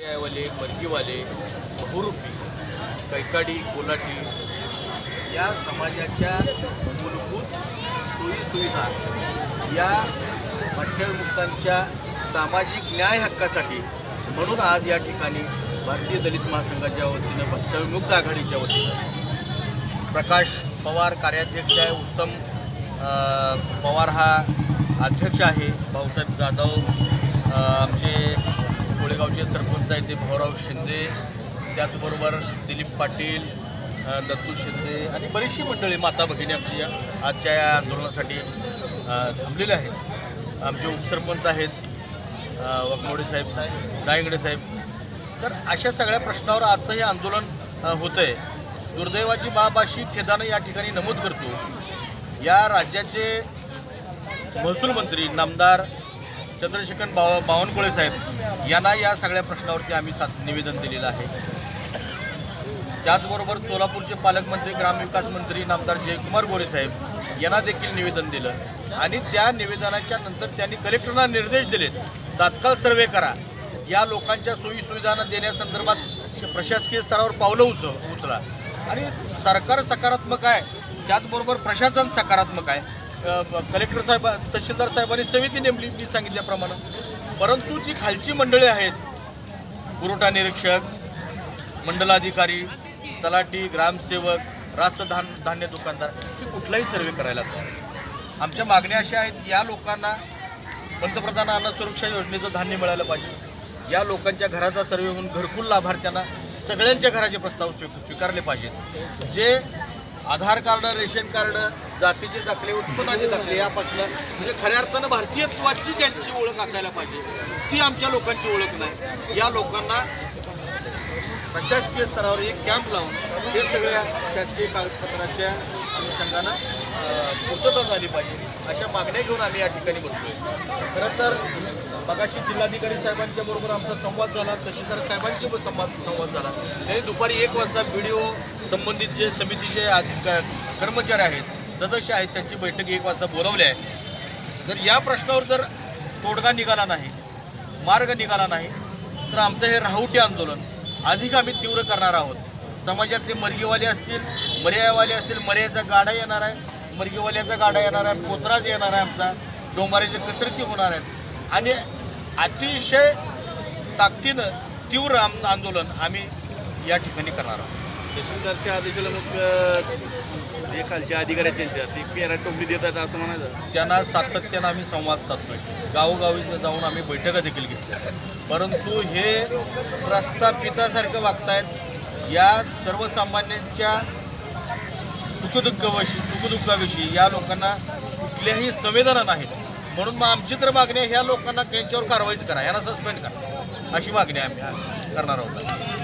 आयवाले मर्गीवाले बहुरूपी कैकाडी कोलाटी या समाजाच्या मूलभूत सोयीसुविधा या मच्छरमुक्तांच्या सामाजिक न्याय हक्कासाठी म्हणून आज या ठिकाणी भारतीय दलित महासंघाच्या वतीनं भ्रष्टविमुक्त आघाडीच्या वतीनं प्रकाश पवार कार्याध्यक्ष आहे उत्तम पवार हा अध्यक्ष आहे. भाऊसाहेब जाधव आमचे कोळेगावचे सरपंच आहेत ते भाऊराव शिंदे त्याचबरोबर दिलीप पाटील दत्तू शिंदे आणि बरीचशी मंडळी माता भगिनी आमची आजच्या या आंदोलनासाठी थांबलेल्या आहेत. आमचे उपसरपंच आहेत अ, वकमोडे साहेब दायंगडे साहेब. तर अशा सगळ्या प्रश्नावर आजचं हे आंदोलन होतं आहे दुर्दैवाची बाब अशी खेदानं या ठिकाणी नमूद करतो. या राज्याचे महसूल मंत्री नामदार चंद्रशेखर बाव बावनकुळे साहेब यांना या सगळ्या प्रश्नावरती आम्ही सात निवेदन दिलेलं आहे. त्याचबरोबर सोलापूरचे पालकमंत्री ग्रामविकास मंत्री नामदार जयकुमार गोरे साहेब यांना देखील निवेदन दिलं. आणि त्या निवेदनाच्या नंतर त्यांनी कलेक्टरना निर्देश दिलेत तात्काळ सर्वे करा. या लोकांच्या सोयीसुविधांना देण्यासंदर्भात श- प्रशासकीय स्तरावर पावलं उच उचला. आणि सरकार सकारात्मक आहे त्याचबरोबर प्रशासन सकारात्मक आहे. कलेक्टर साहेब तहसीलदार साहेबांनी समिती नेमली मी सांगितल्याप्रमाणे. परंतु जी खालची मंडळी आहेत पुरवठा निरीक्षक मंडलाधिकारी तलाठी ग्रामसेवक रास्त धान धान्य दुकानदार हे कुठलाही सर्वे करायला तयार आमच्या मागण्या अशा आहेत या लोकांना पंतप्रधान अन्न सुरक्षा योजनेचं धान्य मिळालं पाहिजे. या लोकांच्या घराचा सर्वे होऊन घरकुल लाभार्थ्यांना सगळ्यांच्या घराचे प्रस्ताव स्वी स्वीकारले पाहिजेत. जे आधार कार्ड रेशन कार्ड जातीचे दाखले उत्पन्नाचे दाखले यापासून. म्हणजे खऱ्या अर्थानं भारतीयत्वाची ज्यांची ओळख असायला पाहिजे. ती आमच्या लोकांची ओळख नाही. या लोकांना प्रशासकीय स्तरावर एक कॅम्प लावून हे सगळ्या शासकीय कागदपत्राच्या अनुषंगानं पूर्तता झाली पाहिजे. अशा मागण्या घेऊन आम्ही या ठिकाणी बसलोय. खरं तर मगाशी जिल्हाधिकारी साहेबांच्या बरोबर आमचा संवाद झाला तहसीलदार साहेबांशी पण संवाद संवाद झाला. त्यांनी दुपारी एक वाजता व्हिडिओ संबंधित जे समितीचे अधिक कर्मचारी आहेत सदस्य आहेत त्यांची बैठक एक वाजता बोलावली आहे. जर या प्रश्नावर जर तोडगा निघाला नाही मार्ग निघाला नाही तर आमचं हे राहुटी आंदोलन अधिक आम्ही तीव्र करणार आहोत. समाजातले मर्गीवाले असतील मर्यावाले असतील मर्याचा गाडा येणार आहे मर्गीवाल्याचा गाडा येणार आहे पोतराज येणार आहे आमचा डोंबाऱ्याच्या कसरती होणार आहेत. आणि अतिशय ताकदीनं तीव्र आम- आंदोलन आम्ही या ठिकाणी करणार आहोत. तहसीलदारच्या आदेशाला मग जे खालच्या अधिकारी आहेत त्यांच्या ते पेरा टोपली देतात असं म्हणायचं. त्यांना सातत्यानं आम्ही संवाद साधतोय. गावोगावी जाऊन आम्ही बैठका देखील घेतल्या परंतु हे प्रस्थापितासारखं वागतायत या सर्वसामान्यांच्या सुखदुःखाविषयी सुखदुःखाविषयी या लोकांना कुठल्याही संवेदना नाहीत म्हणून मग आमची तर मागणी आहे ह्या लोकांना त्यांच्यावर कारवाईच करा यांना सस्पेंड करा. अशी मागणी आम्ही करणार आहोत.